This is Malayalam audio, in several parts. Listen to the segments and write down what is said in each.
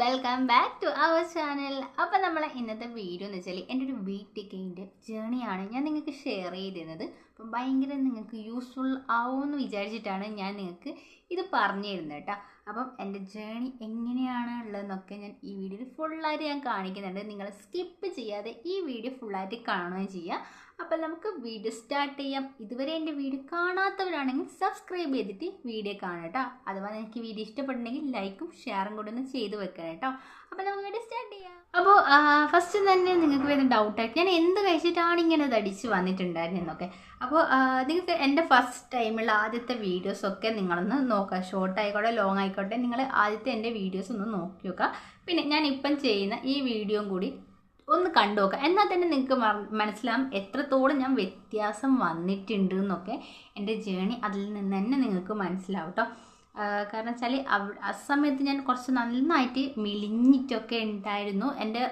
Welcome back to our channel അപ്പോൾ നമ്മളെ ഇന്നത്തെ വീഡിയോ എന്ന് വെച്ചാൽ എന്റെ ഒരു ഗെയിന്റെ ജേണിയാണ് ഞാൻ നിങ്ങൾക്ക് ഷെയർ ചെയ്തിരുന്നത്. അപ്പം ഭയങ്കര നിങ്ങൾക്ക് യൂസ്ഫുൾ ആവുമെന്ന് വിചാരിച്ചിട്ടാണ് ഞാൻ നിങ്ങൾക്ക് ഇത് പറഞ്ഞു തരുന്നത് കേട്ടോ. അപ്പം എന്റെ ജേണി എങ്ങനെയാണ് ഉള്ളതെന്നൊക്കെ ഞാൻ ഈ വീഡിയോയിൽ ഫുള്ളായിട്ട് ഞാൻ കാണിക്കുന്നുണ്ട്. നിങ്ങൾ സ്കിപ്പ് ചെയ്യാതെ ഈ വീഡിയോ ഫുള്ളായിട്ട് കാണുകയും ചെയ്യുക അപ്പം നമുക്ക് വീഡിയോ സ്റ്റാർട്ട് ചെയ്യാം. ഇതുവരെ എന്റെ വീഡിയോ കാണാത്തവരാണെങ്കിൽ സബ്സ്ക്രൈബ് ചെയ്തിട്ട് വീഡിയോ കാണാം കേട്ടോ അഥവാ എനിക്ക് വീഡിയോ ഇഷ്ടപ്പെട്ടുണ്ടെങ്കിൽ ലൈക്കും ഷെയറും കൂടെ ഒന്ന് ചെയ്ത് വെക്കണം കേട്ടോ അപ്പോൾ നമുക്ക് വീഡിയോ സ്റ്റാർട്ട് ചെയ്യാം. അപ്പോൾ ഫസ്റ്റ് തന്നെ നിങ്ങൾക്ക് വരുന്ന ഡൗട്ടായിട്ട് ഞാൻ എന്ത് കഴിച്ചിട്ടാണ് ഇങ്ങനെ തടിച്ച് വന്നിട്ടുണ്ടായിരുന്നൊക്കെ അപ്പോൾ നിങ്ങൾക്ക് എന്റെ ഫസ്റ്റ് ടൈമുള്ള ആദ്യത്തെ വീഡിയോസൊക്കെ നിങ്ങളൊന്ന് നോക്കുക. ഷോർട്ട് ആയിക്കോട്ടെ ലോങ് ആയിക്കോട്ടെ നിങ്ങൾ ആദ്യത്തെ എന്റെ വീഡിയോസ് ഒന്ന് നോക്കി നോക്കുക. പിന്നെ ഞാൻ ഇപ്പം ചെയ്യുന്ന ഈ വീഡിയോയും കൂടി ഒന്ന് കണ്ടു നോക്കുക എന്നാൽ തന്നെ നിങ്ങൾക്ക് മനസ്സിലാവും എത്രത്തോളം ഞാൻ വ്യത്യാസം വന്നിട്ടുണ്ട് എന്നൊക്കെ എന്റെ ജേണി അതിൽ നിന്ന് തന്നെ നിങ്ങൾക്ക് മനസ്സിലാവും കേട്ടോ കാരണം വെച്ചാൽ ആ സമയത്ത് ഞാൻ കുറച്ച് നന്നായിട്ട് മെലിഞ്ഞിട്ടൊക്കെ ഉണ്ടായിരുന്നു. എന്റെ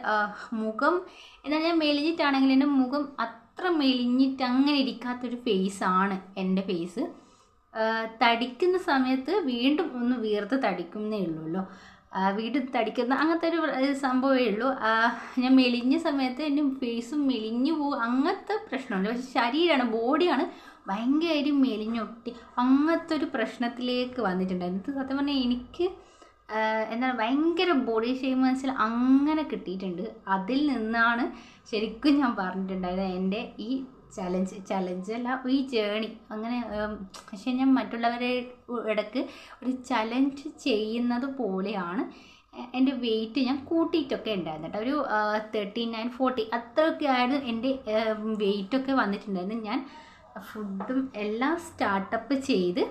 മുഖം എന്നാൽ ഞാൻ മെലിഞ്ഞിട്ടാണെങ്കിൽ എന്റെ മുഖം അത്ര മെലിഞ്ഞിട്ട് അങ്ങനെ ഇരിക്കാത്തൊരു ഫേസാണ് എന്റെ ഫേസ് തടിക്കുന്ന സമയത്ത് വീണ്ടും ഒന്ന് വീർത്ത് തടിക്കുന്നേ ഉള്ളൂല്ലോ വീട് തടിക്കുന്ന അങ്ങനത്തെ ഒരു സംഭവമേ ഉള്ളൂ. ഞാൻ മെലിഞ്ഞ സമയത്ത് എന്റെ ഫേസും മെലിഞ്ഞു പോകും അങ്ങനത്തെ പ്രശ്നമുണ്ട്. പക്ഷെ ശരീരമാണ് ബോഡിയാണ് ഭയങ്കരമായിട്ട് മെലിഞ്ഞൊട്ടി അങ്ങനത്തെ ഒരു പ്രശ്നത്തിലേക്ക് വന്നിട്ടുണ്ട്. ഇത് സത്യം പറഞ്ഞാൽ എനിക്ക് എന്താണ് ഭയങ്കര ബോഡി ഷെയിം മനസ്സിൽ അങ്ങനെ കിട്ടിയിട്ടുണ്ട്. അതിൽ നിന്നാണ് ശരിക്കും ഞാൻ പറഞ്ഞിട്ടുണ്ടായത് എന്റെ ഈ ചലഞ്ച് ചലഞ്ച് അല്ല ഈ ജേണി അങ്ങനെ പക്ഷെ ഞാൻ മറ്റുള്ളവരെ ഇടയ്ക്ക് ഒരു ചലഞ്ച് ചെയ്യുന്നത് പോലെയാണ് എന്റെ വെയിറ്റ് ഞാൻ കൂട്ടിയിട്ടൊക്കെ ഉണ്ടായിരുന്നു കേട്ടോ. ഒരു തേർട്ടി നയൻ ഫോർട്ടി അത്രയൊക്കെ ആയിരുന്നു എന്റെ വെയിറ്റൊക്കെ വന്നിട്ടുണ്ടായിരുന്നു ഞാൻ ഫുഡും എല്ലാം സ്റ്റാർട്ടപ്പ് ചെയ്ത്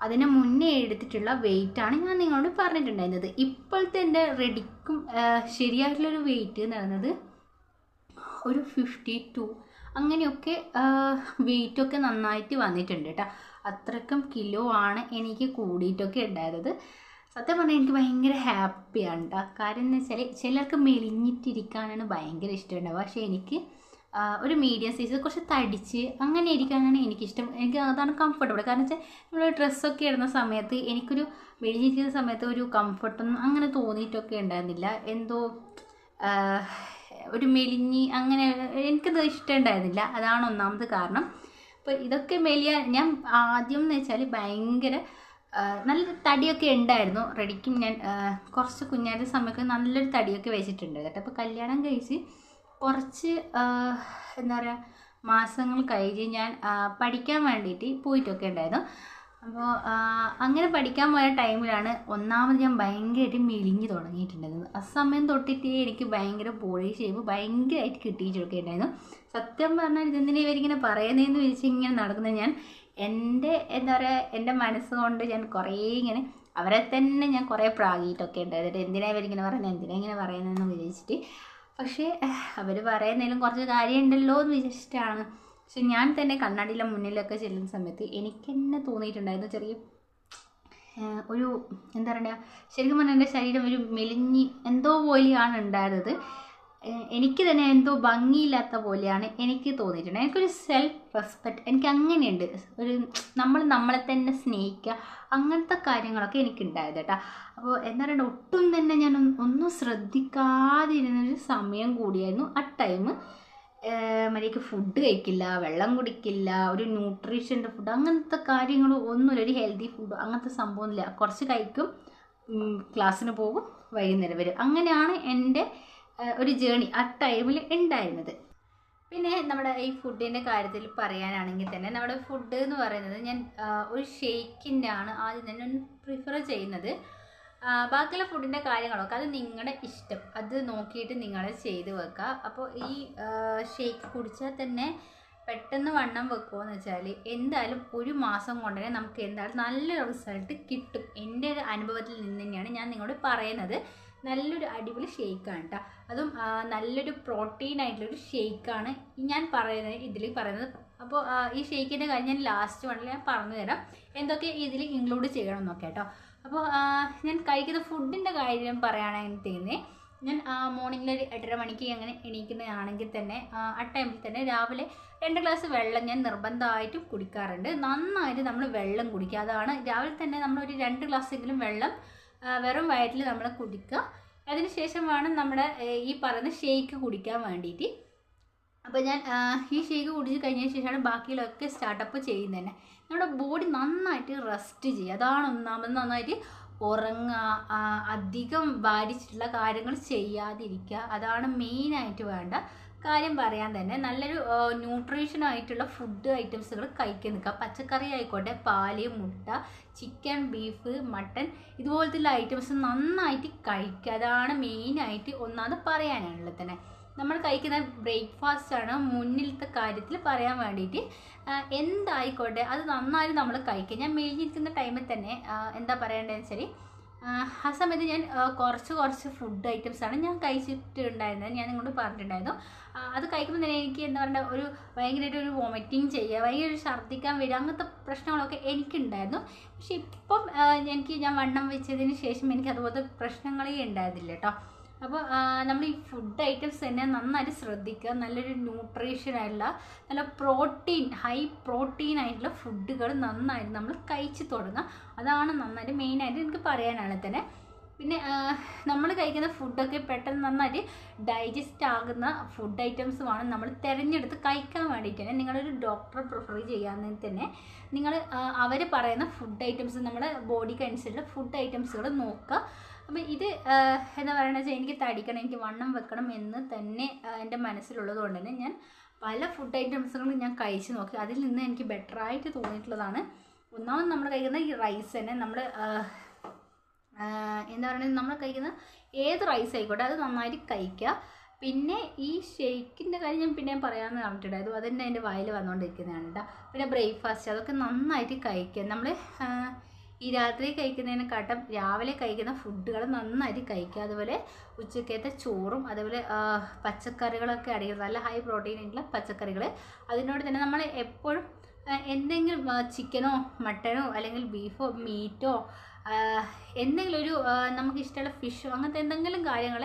അതിന് മുന്നേ എടുത്തിട്ടുള്ള വെയിറ്റാണ് ഞാൻ നിങ്ങളോട് പറഞ്ഞിട്ടുണ്ടായിരുന്നത്. ഇപ്പോഴത്തെ എന്റെ റെഡിക്കും ശരിയായിട്ടുള്ളൊരു വെയിറ്റ് എന്ന് പറയുന്നത് ഒരു ഫിഫ്റ്റി ടു അങ്ങനെയൊക്കെ വെയിറ്റൊക്കെ നന്നായിട്ട് വന്നിട്ടുണ്ട് കേട്ടോ. അത്രക്കും കിലോ ആണ് എനിക്ക് കൂടിയിട്ടൊക്കെ ഉണ്ടായത് സത്യം പറഞ്ഞാൽ എനിക്ക് ഭയങ്കര ഹാപ്പിയാണ് കേട്ടോ. കാരണം എന്ന് വെച്ചാൽ ചിലർക്ക് മെലിഞ്ഞിട്ടിരിക്കാനാണ് ഭയങ്കര ഇഷ്ടമുണ്ടാവുക. പക്ഷേ എനിക്ക് ഒരു മീഡിയം സൈസ് കുറച്ച് തടിച്ച് അങ്ങനെ ഇരിക്കാനാണ് എനിക്കിഷ്ടം. എനിക്ക് അതാണ് കംഫർട്ടബിൾ കാരണം വെച്ചാൽ നമ്മൾ ഡ്രസ്സൊക്കെ ഇടുന്ന സമയത്ത് എനിക്കൊരു മെലിഞ്ഞിരിക്കുന്ന സമയത്ത് ഒരു കംഫർട്ടൊന്നും അങ്ങനെ തോന്നിയിട്ടൊക്കെ ഉണ്ടായിരുന്നില്ല. എന്തോ ഒരു മെലിഞ്ഞി അങ്ങനെ എനിക്കത് ഇഷ്ടമുണ്ടായിരുന്നില്ല. അതാണ് ഒന്നാമത് കാരണം. അപ്പോൾ ഇതൊക്കെ മെലിയ ഞാൻ ആദ്യം എന്ന് വെച്ചാൽ ഭയങ്കര നല്ല തടിയൊക്കെ ഉണ്ടായിരുന്നു. റെഡിക്കും ഞാൻ കുറച്ച് കുഞ്ഞാന്റെ സമയത്ത് നല്ലൊരു തടിയൊക്കെ വെച്ചിട്ടുണ്ട് കേട്ടോ. അപ്പോൾ കല്യാണം കഴിച്ച് കുറച്ച് എന്താ പറയുക മാസങ്ങൾ കഴിഞ്ഞ് ഞാൻ പഠിക്കാൻ വേണ്ടിയിട്ട് പോയിട്ടൊക്കെ ഉണ്ടായിരുന്നു. അപ്പോൾ അങ്ങനെ പഠിക്കാൻ പോയ ടൈമിലാണ് ഒന്നാമത് ഞാൻ ഭയങ്കരമായിട്ട് മെലിഞ്ഞ് തുടങ്ങിയിട്ടുണ്ടായിരുന്നത്. ആ സമയം തൊട്ടിട്ട് എനിക്ക് ഭയങ്കര ബോഡി ഷേപ്പ് ഭയങ്കരമായിട്ട് കിട്ടിയിട്ടൊക്കെ ഉണ്ടായിരുന്നു. സത്യം പറഞ്ഞാൽ ഇതെന്തിനാ ഇവരിങ്ങനെ പറയുന്നതെന്ന് വിളിച്ച് ഇങ്ങനെ നടക്കുന്നത് ഞാൻ എന്റെ എന്താ പറയുക എന്റെ മനസ്സുകൊണ്ട് ഞാൻ കുറേ ഇങ്ങനെ അവരെ തന്നെ ഞാൻ കുറേ പ്രാഗിയിട്ടൊക്കെ ഉണ്ടായിരുന്നു. എന്തിനാ ഇവരിങ്ങനെ പറയുന്നത്? എന്തിനാ ഇങ്ങനെ പറയുന്നതെന്ന് വിചാരിച്ചിട്ട്. പക്ഷേ അവർ പറയുന്നതിലും കുറച്ച് കാര്യമുണ്ടല്ലോ എന്ന് വിചാരിച്ചിട്ടാണ് പക്ഷെ ഞാൻ തന്നെ കണ്ണാടിയിലെ മുന്നിലൊക്കെ ചെല്ലുന്ന സമയത്ത് എനിക്ക് തന്നെ തോന്നിയിട്ടുണ്ടായിരുന്നു ചെറിയ ഒരു എന്താ പറയുക ശരിക്കും പറഞ്ഞാൽ എന്റെ ശരീരം ഒരു മെലിഞ്ഞി എന്തോ പോലെയാണ് ഉണ്ടായിരുന്നത്. എനിക്ക് തന്നെ എന്തോ ഭംഗിയില്ലാത്ത പോലെയാണ് എനിക്ക് തോന്നിയിട്ടുണ്ട് എനിക്കൊരു സെൽഫ് റെസ്പെക്റ്റ് എനിക്ക് അങ്ങനെയുണ്ട്. ഒരു നമ്മൾ നമ്മളെ തന്നെ സ്നേഹിക്കുക അങ്ങനത്തെ കാര്യങ്ങളൊക്കെ എനിക്കുണ്ടായത് കേട്ടോ. അപ്പോൾ എന്താ പറയുക ഒട്ടും തന്നെ ഞാൻ ഒന്നും ശ്രദ്ധിക്കാതിരുന്നൊരു സമയം കൂടിയായിരുന്നു ആ ടൈം മര്യാദയ്ക്ക് ഫുഡ് കഴിക്കില്ല വെള്ളം കുടിക്കില്ല ഒരു ന്യൂട്രീഷന്റെ ഫുഡ് അങ്ങനത്തെ കാര്യങ്ങൾ ഒന്നുമില്ല ഒരു ഹെൽത്തി ഫുഡ് അങ്ങനത്തെ സംഭവമൊന്നുമില്ല. കുറച്ച് കഴിക്കും ക്ലാസ്സിന് പോകും വൈകുന്നേരം വരും. അങ്ങനെയാണ് എന്റെ ഒരു ജേണി ആ ടൈമിൽ ഉണ്ടായിരുന്നത് പിന്നെ നമ്മുടെ ഈ ഫുഡിന്റെ കാര്യത്തിൽ പറയാനാണെങ്കിൽ തന്നെ നമ്മുടെ ഫുഡ് എന്ന് പറയുന്നത് ഞാൻ ഒരു ഷേക്കിന്റെ ആണ് ആദ്യം തന്നെ പ്രിഫർ ചെയ്യുന്നത്. ബാക്കിയുള്ള ഫുഡിന്റെ കാര്യങ്ങളൊക്കെ അത് നിങ്ങളുടെ ഇഷ്ടം. അത് നോക്കിയിട്ട് നിങ്ങൾ ചെയ്ത് വെക്കുക അപ്പോൾ ഈ ഷേക്ക് കുടിച്ചാൽ തന്നെ പെട്ടെന്ന് വണ്ണം വെക്കുമെന്ന് വെച്ചാൽ എന്തായാലും ഒരു മാസം കൊണ്ട് തന്നെ നമുക്ക് എന്തായാലും നല്ല റിസൾട്ട് കിട്ടും. എന്റെ ഒരു അനുഭവത്തിൽ നിന്ന് തന്നെയാണ് ഞാൻ നിങ്ങളോട് പറയുന്നത്. നല്ലൊരു അടിപൊളി ഷേക്കാണ് കേട്ടോ അതും നല്ലൊരു പ്രോട്ടീൻ ആയിട്ടുള്ളൊരു ഷേക്കാണ് ഞാൻ പറയുന്നത് ഇതിൽ പറയുന്നത്. അപ്പോൾ ഈ ഷേക്കിന്റെ കാര്യം ഞാൻ ലാസ്റ്റ് വണ്ണിൽ ഞാൻ പറഞ്ഞു തരാം എന്തൊക്കെ ഇതിൽ ഇൻക്ലൂഡ് ചെയ്യണം എന്നൊക്കെ കേട്ടോ അപ്പോൾ ഞാൻ കഴിക്കുന്ന ഫുഡിന്റെ കാര്യം പറയുകയാണെങ്കിൽ ഞാൻ മോർണിംഗിൽ ഒരു എട്ടര മണിക്ക് അങ്ങനെ എണീക്കുന്നതാണെങ്കിൽ തന്നെ ആ ടൈമിൽ തന്നെ രാവിലെ രണ്ട് ഗ്ലാസ് വെള്ളം ഞാൻ നിർബന്ധമായിട്ടും കുടിക്കാറുണ്ട്. നന്നായിട്ട് നമ്മൾ വെള്ളം കുടിക്കുക. അതാണ് രാവിലെ തന്നെ നമ്മൾ ഒരു രണ്ട് ഗ്ലാസ്സെങ്കിലും വെള്ളം വെറും വയറ്റിൽ നമ്മൾ കുടിക്കുക. അതിനുശേഷം വേണം നമ്മുടെ ഈ പറയുന്ന ഷേക്ക് കുടിക്കാൻ വേണ്ടിയിട്ട്. അപ്പോൾ ഞാൻ ഈ ഷേക്ക് കുടിച്ച് കഴിഞ്ഞതിന് ശേഷമാണ് ബാക്കിയുള്ളതൊക്കെ സ്റ്റാർട്ടപ്പ് ചെയ്യുന്നത് തന്നെ. നമ്മുടെ ബോഡി നന്നായിട്ട് റെസ്റ്റ് ചെയ്യുക. അതാണ് ഒന്നാമത് നന്നായിട്ട് ഉറങ്ങുക അധികം ഭാരിച്ചിട്ടുള്ള കാര്യങ്ങൾ ചെയ്യാതിരിക്കുക. അതാണ് മെയിനായിട്ട് വേണ്ട കാര്യം പറയാൻ തന്നെ. നല്ലൊരു ന്യൂട്രീഷൻ ആയിട്ടുള്ള ഫുഡ് ഐറ്റംസുകൾ കഴിക്കാൻ നിൽക്കുക. പച്ചക്കറി ആയിക്കോട്ടെ പാൽ മുട്ട ചിക്കൻ ബീഫ് മട്ടൺ ഇതുപോലത്തെ ഐറ്റംസ് നന്നായിട്ട് കഴിക്കുക. അതാണ് മെയിനായിട്ട് ഒന്നാമത് പറയാനുള്ളത് തന്നെ. നമ്മൾ കഴിക്കുന്ന ബ്രേക്ക്ഫാസ്റ്റ് ആണ് മുന്നിലത്തെ കാര്യത്തിൽ പറയാൻ വേണ്ടിയിട്ട് എന്തായിക്കോട്ടെ അത് നന്നായി നമ്മൾ കഴിക്കുക. ഞാൻ മെലിഞ്ഞിരിക്കുന്ന ടൈമിൽ തന്നെ എന്താ പറയേണ്ടതെന്ന് വെച്ചാൽ ആ, സമയത്ത് ഞാൻ കുറച്ച് കുറച്ച് ഫുഡ് ഐറ്റംസ് ആണ് ഞാൻ കഴിച്ചിട്ടുണ്ടായിരുന്നത്. ഞാൻ നിങ്ങളോട് പറഞ്ഞിട്ടുണ്ടായിരുന്നു. അത് കഴിക്കുമ്പോൾ തന്നെ എനിക്ക് എന്താ പറയുക ഒരു ഭയങ്കരമായിട്ട് ഒരു വോമിറ്റിങ് ചെയ്യുക ഭയങ്കര ഒരു ഛർദ്ദിക്കാൻ വരിക അങ്ങനത്തെ പ്രശ്നങ്ങളൊക്കെ എനിക്കുണ്ടായിരുന്നു. പക്ഷെ ഇപ്പം എനിക്ക് ഞാൻ വണ്ണം വെച്ചതിന് ശേഷം എനിക്ക് അതുപോലത്തെ പ്രശ്നങ്ങളേ ഉണ്ടായിരുന്നില്ല കേട്ടോ. അപ്പോൾ നമ്മൾ ഈ ഫുഡ് ഐറ്റംസ് തന്നെ നന്നായിട്ട് ശ്രദ്ധിക്കുക. നല്ലൊരു ന്യൂട്രീഷൻ ആയിട്ടുള്ള നല്ല പ്രോട്ടീൻ ഹൈ പ്രോട്ടീൻ ആയിട്ടുള്ള ഫുഡുകൾ നന്നായിട്ട് നമ്മൾ കഴിച്ചു തുടങ്ങുക. അതാണ് നന്നായിട്ട് മെയിനായിട്ട് എനിക്ക് പറയാനാണ് തന്നെ. പിന്നെ നമ്മൾ കഴിക്കുന്ന ഫുഡൊക്കെ പെട്ടെന്ന് നന്നായിട്ട് ഡൈജസ്റ്റ് ആകുന്ന ഫുഡ് ഐറ്റംസ് വേണം നമ്മൾ തിരഞ്ഞെടുത്ത് കഴിക്കാൻ വേണ്ടിയിട്ട് നിങ്ങളൊരു ഡോക്ടറെ പ്രിഫർ ചെയ്യാമെന്ന് തന്നെ നിങ്ങൾ അവർ പറയുന്ന ഫുഡ് ഐറ്റംസ് നമ്മുടെ ബോഡിക്ക് അനുസരിച്ചുള്ള ഫുഡ് ഐറ്റംസുകൾ നോക്കുക. അപ്പം ഇത് എന്താ പറയുന്നത് വെച്ചാൽ എനിക്ക് തടിക്കണം എനിക്ക് വണ്ണം വെക്കണം എന്ന് തന്നെ എന്റെ മനസ്സിലുള്ളത് കൊണ്ട് തന്നെ ഞാൻ പല ഫുഡ് ഐറ്റംസുകളും ഞാൻ കഴിച്ച് നോക്കി. അതിൽ നിന്ന് എനിക്ക് ബെറ്റർ ആയിട്ട് തോന്നിയിട്ടുള്ളതാണ്. ഒന്നാമത് നമ്മൾ കഴിക്കുന്ന ഈ റൈസ് തന്നെ നമ്മൾ എന്താ പറയുക നമ്മൾ കഴിക്കുന്ന ഏത് റൈസ് ആയിക്കോട്ടെ അത് നന്നായിട്ട് കഴിക്കുക. പിന്നെ ഈ ഷെയ്ക്കിന്റെ കാര്യം ഞാൻ പിന്നെ പറയാമെന്ന് പറഞ്ഞിട്ടുണ്ടായിരുന്നു അതുതന്നെ എന്റെ വായിൽ വന്നുകൊണ്ടിരിക്കുന്നതാണ് കേട്ടോ പിന്നെ ബ്രേക്ക്ഫാസ്റ്റ് അതൊക്കെ നന്നായിട്ട് കഴിക്കുക. നമ്മൾ ഈ രാത്രി കഴിക്കുന്നതിനെക്കാട്ടും രാവിലെ കഴിക്കുന്ന ഫുഡുകൾ നന്നായിട്ട് കഴിക്കുക. അതുപോലെ ഉച്ചക്കത്തെ ചോറും അതുപോലെ പച്ചക്കറികളൊക്കെ അടങ്ങിയത് നല്ല ഹൈ പ്രോട്ടീൻ ഉള്ള പച്ചക്കറികൾ. അതിനോട് തന്നെ നമ്മൾ എപ്പോഴും എന്തെങ്കിലും ചിക്കനോ മട്ടനോ അല്ലെങ്കിൽ ബീഫോ മീറ്റോ എന്തെങ്കിലും ഒരു നമുക്ക് ഇഷ്ടമുള്ള ഫിഷോ അങ്ങനത്തെ എന്തെങ്കിലും കാര്യങ്ങൾ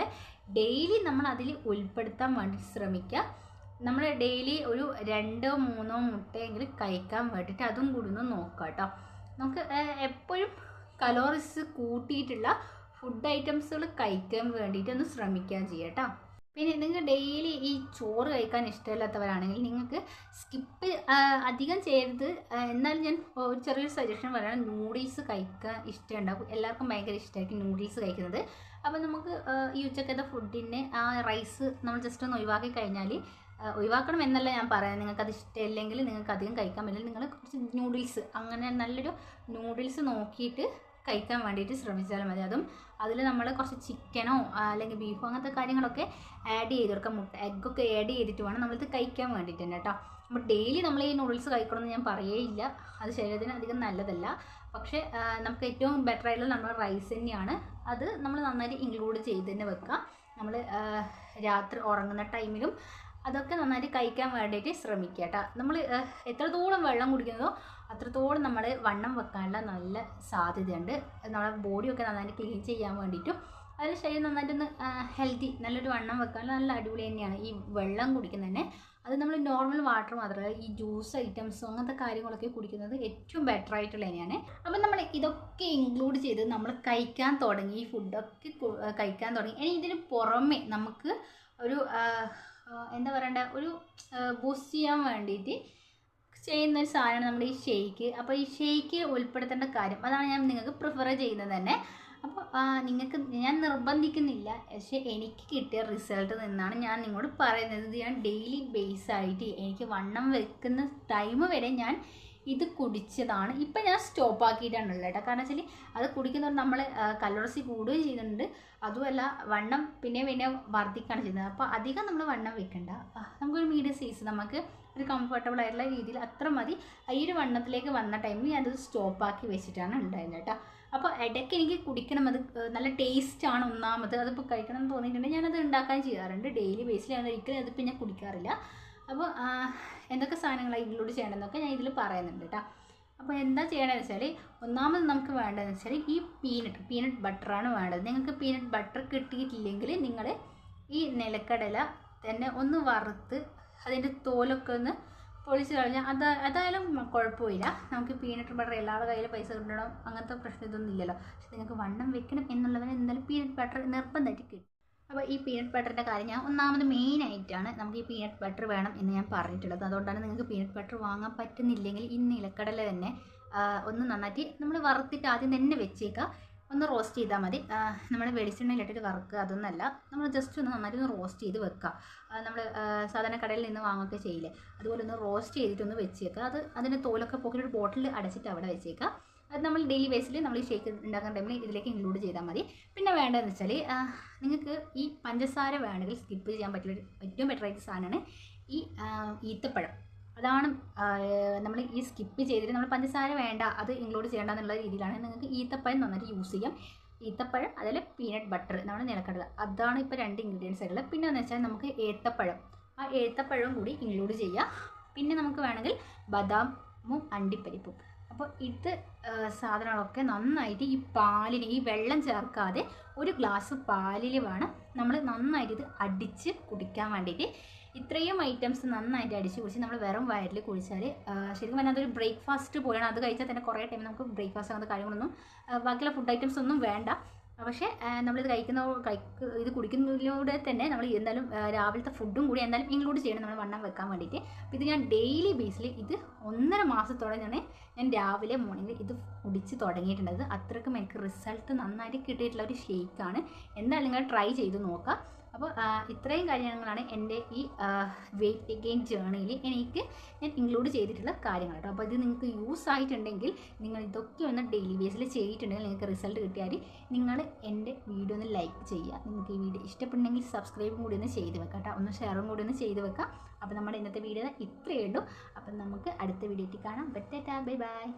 ഡെയിലി നമ്മൾ അതിൽ ഉൾപ്പെടുത്താൻ വേണ്ടി ശ്രമിക്കുക. നമ്മൾ ഡെയിലി ഒരു രണ്ടോ മൂന്നോ മുട്ടയെങ്കിലും കഴിക്കാൻ വേണ്ടിയിട്ട് അതും കൂടി ഒന്ന് നോക്കാം കേട്ടോ. നമുക്ക് എപ്പോഴും കലോറിസ് കൂട്ടിയിട്ടുള്ള ഫുഡ് ഐറ്റംസുകൾ കഴിക്കാൻ വേണ്ടിയിട്ട് ഒന്ന് ശ്രമിക്കാൻ ചെയ്യുക കേട്ടോ പിന്നെ നിങ്ങൾ ഡെയിലി ഈ ചോറ് കഴിക്കാൻ ഇഷ്ടമില്ലാത്തവരാണെങ്കിൽ നിങ്ങൾക്ക് സ്കിപ്പ് അധികം ചെയ്യരുത്. എന്നാലും ഞാൻ ഒരു ചെറിയൊരു സജഷൻ പറയുകയാണ് നൂഡിൽസ് കഴിക്കാൻ ഇഷ്ടമുണ്ടാവും. എല്ലാവർക്കും ഭയങ്കര ഇഷ്ടമായിരിക്കും നൂഡിൽസ് കഴിക്കുന്നത്. അപ്പോൾ നമുക്ക് ഈ ഉച്ചക്കത്തെ ഫുഡിന് ആ റൈസ് നമ്മൾ ജസ്റ്റ് ഒന്ന് ഒഴിവാക്കി കഴിഞ്ഞാൽ ഒഴിവാക്കണം എന്നല്ല ഞാൻ പറയാം നിങ്ങൾക്ക് അത് ഇഷ്ടമില്ലെങ്കിൽ നിങ്ങൾക്ക് അധികം കഴിക്കാൻ പറ്റില്ല. നിങ്ങൾ കുറച്ച് നൂഡിൽസ് അങ്ങനെ നല്ലൊരു നൂഡിൽസ് നോക്കിയിട്ട് കഴിക്കാൻ വേണ്ടിയിട്ട് ശ്രമിച്ചാൽ മതി. അതും അതിൽ നമ്മൾ കുറച്ച് ചിക്കനോ അല്ലെങ്കിൽ ബീഫോ അങ്ങനത്തെ കാര്യങ്ങളൊക്കെ ആഡ് ചെയ്ത് കൊടുക്കാം. മുട്ട എഗ്ഗൊക്കെ ആഡ് ചെയ്തിട്ട് വേണം നമ്മളിത് കഴിക്കാൻ വേണ്ടിയിട്ട് തന്നെ കേട്ടോ. അപ്പോൾ ഡെയിലി നമ്മൾ ഈ നൂഡിൽസ് കഴിക്കണമെന്ന് ഞാൻ പറയേയില്ല അത് ശരീരത്തിന് അധികം നല്ലതല്ല. പക്ഷേ നമുക്ക് ഏറ്റവും ബെറ്റർ ആയിട്ടുള്ള നമ്മുടെ റൈസ് തന്നെയാണ്. അത് നമ്മൾ നന്നായിട്ട് ഇൻക്ലൂഡ് ചെയ്ത് തന്നെ വെക്കുക. നമ്മൾ രാത്രി ഉറങ്ങുന്ന ടൈമിലും അതൊക്കെ നന്നായിട്ട് കഴിക്കാൻ വേണ്ടിയിട്ട് ശ്രമിക്കുക കേട്ടോ. നമ്മൾ എത്രത്തോളം വെള്ളം കുടിക്കുന്നതോ അത്രത്തോളം നമ്മൾ വണ്ണം വെക്കാനുള്ള നല്ല സാധ്യതയുണ്ട്. നമ്മുടെ ബോഡിയൊക്കെ നന്നായിട്ട് ക്ലീൻ ചെയ്യാൻ വേണ്ടിയിട്ടും അതിൽ ശരീരം നന്നായിട്ടൊന്ന് ഹെൽത്തി നല്ലൊരു വണ്ണം വെക്കാനുള്ള നല്ല അടിപൊളി തന്നെയാണ്. ഈ വെള്ളം കുടിക്കുന്നത് അത് നമ്മൾ നോർമൽ വാട്ടർ മാത്രമല്ല ഈ ജ്യൂസ് ഐറ്റംസും അങ്ങനത്തെ കാര്യങ്ങളൊക്കെ കുടിക്കുന്നത് ഏറ്റവും ബെറ്റർ ആയിട്ടുള്ള തന്നെയാണ്. അപ്പം നമ്മൾ ഇതൊക്കെ ഇൻക്ലൂഡ് ചെയ്ത് നമ്മൾ കഴിക്കാൻ തുടങ്ങി ഈ ഫുഡൊക്കെ കഴിക്കാൻ തുടങ്ങി. ഇനി ഇതിന് പുറമെ നമുക്ക് ഒരു എന്താ പറയണ്ട ഒരു ബൂസ്റ്റ് ചെയ്യാൻ വേണ്ടിയിട്ട് ചെയ്യുന്ന ഒരു സാധനമാണ് നമ്മുടെ ഈ ഷെയ്ക്ക് അപ്പോൾ ഈ ഷെയ്ക്ക് ഉൾപ്പെടുത്തേണ്ട കാര്യം അതാണ് ഞാൻ നിങ്ങൾക്ക് പ്രിഫർ ചെയ്യുന്നത് തന്നെ. അപ്പോൾ നിങ്ങൾക്ക് ഞാൻ നിർബന്ധിക്കുന്നില്ല പക്ഷേ എനിക്ക് കിട്ടിയ റിസൾട്ട് നിന്നാണ് ഞാൻ നിങ്ങളോട് പറയുന്നത്. ഞാൻ ഡെയിലി ബേസ് ആയിട്ട് എനിക്ക് വണ്ണം വെക്കുന്ന ടൈം വരെ ഞാൻ ഇത് കുടിച്ചതാണ്. ഇപ്പം ഞാൻ സ്റ്റോപ്പ് ആക്കിയിട്ടാണുള്ളത് കേട്ടോ. കാരണം വെച്ചാൽ അത് കുടിക്കുന്നവർ നമ്മൾ കലോറസി കൂടുകയും ചെയ്യുന്നുണ്ട്. അതുമല്ല വണ്ണം പിന്നെ പിന്നെ വർദ്ധിക്കുകയാണ് ചെയ്യുന്നത്. അപ്പോൾ അധികം നമ്മൾ വണ്ണം വെക്കണ്ട. നമുക്കൊരു മീഡിയം സൈസ് നമുക്ക് ഒരു കംഫർട്ടബിൾ ആയിട്ടുള്ള രീതിയിൽ അത്ര മതി. ഈ ഒരു വണ്ണത്തിലേക്ക് വന്ന ടൈമിൽ ഞാനത് സ്റ്റോപ്പ് ആക്കി വെച്ചിട്ടാണ് ഉണ്ടായിരുന്നത് കേട്ടോ. അപ്പോൾ ഇടയ്ക്ക് എനിക്ക് കുടിക്കണം അത് നല്ല ടേസ്റ്റ് ആണ് ഒന്നാമത്. അതിപ്പോൾ കഴിക്കണം എന്ന് തോന്നിയിട്ടുണ്ടെങ്കിൽ ഞാനത് ഉണ്ടാക്കാൻ ചെയ്യാറുണ്ട്. ഡെയിലി ബേസിൽ ഞാൻ ഒരിക്കലും അതിപ്പോൾ ഞാൻ കുടിക്കാറില്ല. അപ്പോൾ എന്തൊക്കെ സാധനങ്ങളാണ് ഇൻക്ലൂഡ് ചെയ്യേണ്ടതെന്നൊക്കെ ഞാൻ ഇതിൽ പറയുന്നുണ്ട് കേട്ടോ അപ്പോൾ എന്താ ചെയ്യണമെന്ന് വെച്ചാൽ ഒന്നാമത് നമുക്ക് വേണ്ടതെന്ന് വെച്ചാൽ ഈ പീനട്ട് പീനട്ട് ബട്ടറാണ് വേണ്ടത്. നിങ്ങൾക്ക് പീനട്ട് ബട്ടർ കിട്ടിയിട്ടില്ലെങ്കിൽ നിങ്ങൾ ഈ നിലക്കടല തന്നെ ഒന്ന് വറുത്ത് അതിന്റെ തോലൊക്കെ ഒന്ന് പൊളിച്ച് കളഞ്ഞാൽ അത് അതായാലും കുഴപ്പമില്ല. നമുക്ക് പീനട്ട് ബട്ടർ എല്ലാവരുടെ കയ്യിൽ പൈസ കിട്ടണം? അങ്ങനത്തെ പ്രശ്നം ഇതൊന്നും ഇല്ലല്ലോ. പക്ഷെ നിങ്ങൾക്ക് വണ്ണം വെക്കണം എന്നുള്ളവന് എന്തായാലും പീനട്ട് ബട്ടർ നിർബന്ധമായിട്ട് കിട്ടും അപ്പോൾ ഈ പീനട്ട് ബട്ടറിന്റെ കാര്യം ഞാൻ ഒന്നാമത് മെയിൻ ആയിട്ടാണ് നമുക്ക് ഈ പീനട്ട് ബട്ടർ വേണം എന്ന് ഞാൻ പറഞ്ഞിട്ടുള്ളത്. അതുകൊണ്ടാണ് നിങ്ങൾക്ക് പീനട്ട് ബട്ടർ വാങ്ങാൻ പറ്റുന്നില്ലെങ്കിൽ ഈ നിലക്കടല തന്നെ ഒന്ന് നന്നായിട്ട് നമ്മൾ വറുത്തിട്ട് ആദ്യം തന്നെ വെച്ചേക്കുക. ഒന്ന് റോസ്റ്റ് ചെയ്താൽ മതി. നമ്മൾ വെളിച്ചെണ്ണയിലിട്ടിട്ട് വറുക്കുക അതൊന്നല്ല. നമ്മൾ ജസ്റ്റ് ഒന്ന് നന്നായിട്ട് ഒന്ന് റോസ്റ്റ് ചെയ്ത് വെക്കുക. നമ്മൾ സാധാരണ കടയിൽ നിന്ന് വാങ്ങുകയൊക്കെ ചെയ്യില്ലേ? അതുപോലെ ഒന്ന് റോസ്റ്റ് ചെയ്തിട്ടൊന്ന് വെച്ചേക്കുക. അത് അതിന്റെ തോലൊക്കെ പോക്കിയിട്ട് ഒരു ബോട്ടിൽ അടച്ചിട്ട് അവിടെ വെച്ചേക്കുക. അത് നമ്മൾ ഡെയിലി ബേസിൽ നമ്മൾ ഈ ഷേക്ക് ഉണ്ടാക്കുന്ന ടൈമിൽ ഇതിലേക്ക് ഇൻക്ലൂഡ് ചെയ്താൽ മതി. പിന്നെ വേണ്ടതെന്ന് വെച്ചാൽ നിങ്ങൾക്ക് ഈ പഞ്ചസാര വേണമെങ്കിൽ സ്കിപ്പ് ചെയ്യാൻ പറ്റിയ ഏറ്റവും ബെറ്റർ ആയിട്ട് സാധനമാണ് ഈ ഈത്തപ്പഴം. അതാണ് നമ്മൾ ഈ സ്കിപ്പ് ചെയ്തിട്ട് നമ്മൾ പഞ്ചസാര വേണ്ട അത് ഇൻക്ലൂഡ് ചെയ്യേണ്ട എന്നുള്ള രീതിയിലാണ് നിങ്ങൾക്ക് ഈത്തപ്പഴം നന്നായിട്ട് യൂസ് ചെയ്യാം. ഈത്തപ്പഴം അതിൽ പീനട്ട് ബട്ടർ നമ്മുടെ നിലക്കടല. അതാണ് ഇപ്പോൾ രണ്ട് ഇൻഗ്രീഡിയൻസ് ആയിട്ടുള്ളത്. പിന്നെ എന്ന് വെച്ചാൽ നമുക്ക് ഏത്തപ്പഴം. ആ ഏത്തപ്പഴവും കൂടി ഇൻക്ലൂഡ് ചെയ്യുക പിന്നെ നമുക്ക് വേണമെങ്കിൽ ബദാമും അണ്ടിപ്പരിപ്പും. അപ്പോൾ ഇത് സാധനങ്ങളൊക്കെ നന്നായിട്ട് ഈ പാലിന് ഈ വെള്ളം ചേർക്കാതെ ഒരു ഗ്ലാസ് പാലിൽ വേണം നമ്മൾ നന്നായിട്ട് ഇത് അടിച്ച് കുടിക്കാൻ വേണ്ടിയിട്ട്. ഇത്രയും ഐറ്റംസ് നന്നായിട്ട് അടിച്ച് കുടിച്ച് നമ്മൾ വെറും വയറിൽ കുഴിച്ചാൽ ശരിക്കും പറഞ്ഞാൽ അതൊരു ബ്രേക്ക്ഫാസ്റ്റ് പോലെയാണ്. അത് കഴിച്ചാൽ തന്നെ കുറേ ടൈം നമുക്ക് ബ്രേക്ക്ഫാസ്റ്റ് അങ്ങനത്തെ കാര്യങ്ങളൊന്നും ബാക്കിയുള്ള ഫുഡ് ഐറ്റംസ് ഒന്നും വേണ്ട. പക്ഷേ നമ്മളിത് കഴിക്കുന്ന കഴിക്ക് ഇത് കുടിക്കുന്നതിലൂടെ തന്നെ നമ്മൾ എന്തായാലും രാവിലത്തെ ഫുഡും കൂടി എന്തായാലും ഇൻക്ലൂഡ് ചെയ്യണം. നമ്മൾ വണ്ണം വെക്കാൻ വേണ്ടിയിട്ട്. അപ്പോൾ ഇത് ഞാൻ ഡെയിലി ബേസിൽ ഇത് ഒന്നര മാസത്തോടെ ഞാൻ ഞാൻ രാവിലെ മോർണിംഗിൽ ഇത് കുടിച്ച് തുടങ്ങിയിട്ടുണ്ട് അത്രക്കും എനിക്ക് റിസൾട്ട് നന്നായിട്ട് കിട്ടിയിട്ടുള്ള ഒരു ഷേക്കാണ് എന്തായാലും നിങ്ങൾ ട്രൈ ചെയ്ത് നോക്കുക. അപ്പോൾ ഇത്രയും കാര്യങ്ങളാണ് എന്റെ ഈ വെയിറ്റ് ഗെയിൻ ജേണിയിൽ എനിക്ക് ഞാൻ ഇൻക്ലൂഡ് ചെയ്തിട്ടുള്ള കാര്യങ്ങൾ കേട്ടോ. അപ്പോൾ ഇത് നിങ്ങൾക്ക് യൂസ് ആയിട്ടുണ്ടെങ്കിൽ നിങ്ങൾ ഇതൊക്കെ ഒന്ന് ഡെയിലി ബേസിൽ ചെയ്തിട്ടുണ്ടെങ്കിൽ നിങ്ങൾക്ക് റിസൾട്ട് കിട്ടിയാൽ നിങ്ങൾ എന്റെ വീഡിയോ ഒന്ന് ലൈക്ക് ചെയ്യുക. നിങ്ങൾക്ക് ഈ വീഡിയോ ഇഷ്ടപ്പെടുന്നെങ്കിൽ സബ്സ്ക്രൈബും കൂടി ഒന്ന് ചെയ്ത് വെക്കാം കേട്ടോ. ഒന്ന് ഷെയറും കൂടി ഒന്ന് ചെയ്ത് വെക്കാം. അപ്പോൾ നമ്മുടെ ഇന്നത്തെ വീഡിയോ ഇത്രയേ ഉള്ളൂ. അപ്പം നമുക്ക് അടുത്ത വീഡിയോയ്ക്ക് കാണാം. Bye bye